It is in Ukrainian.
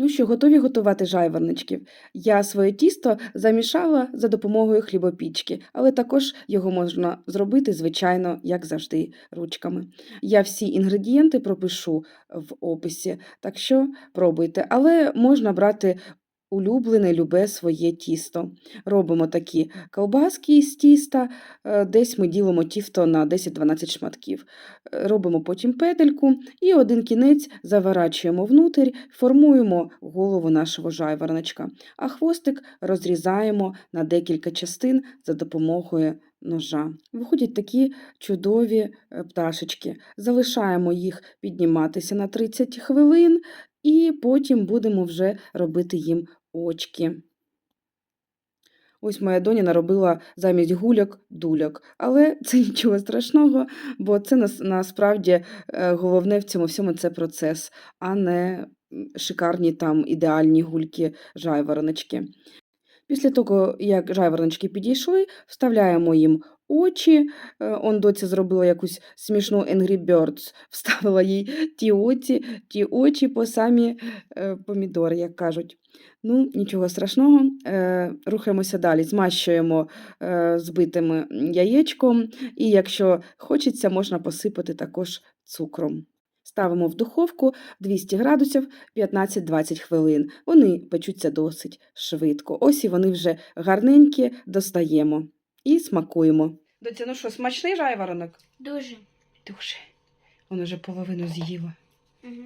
Ну що, готові готувати жайворничків. Я своє тісто замішала за допомогою хлібопічки, але також його можна зробити, звичайно, як завжди, ручками. Я всі інгредієнти пропишу в описі, так що пробуйте. Але можна брати улюблене, любе своє тісто. Робимо такі ковбаски з тіста, е, десь ми ділимо тісто на 10-12 шматків. Е, Робимо потім петельку і один кінець заворачуємо внутрь, формуємо голову нашого жайвороночка, а хвостик розрізаємо на декілька частин за допомогою ножа. Виходять такі чудові е, пташечки. Залишаємо їх підніматися на 30 хвилин, і потім будемо вже робити їм очки. Ось моя доня наробила замість гуляк дуляк, але це нічого страшного, бо це нас, насправді е, головне в цьому всьому це процес, а не шикарні там ідеальні гульки жайвороночки. Після того, як жайвороночки підійшли, вставляємо їм очі. Е, Он доця зробила якусь смішну Angry Birds, вставила їй ті очі, ті очі по самі е, помідори, як кажуть. Ну, нічого страшного. Е, рухаємося далі. Змащуємо збитим яєчком, і якщо хочеться, можна посипати також цукром. Ставимо в духовку 200 градусів 15-20 хвилин. Вони печуться досить швидко. Ось і вони вже гарненькі, достаємо і смакуємо. Доця, ну що, смачний жайворонок? Дуже. Дуже. Вона вже половину з'їла. Угу.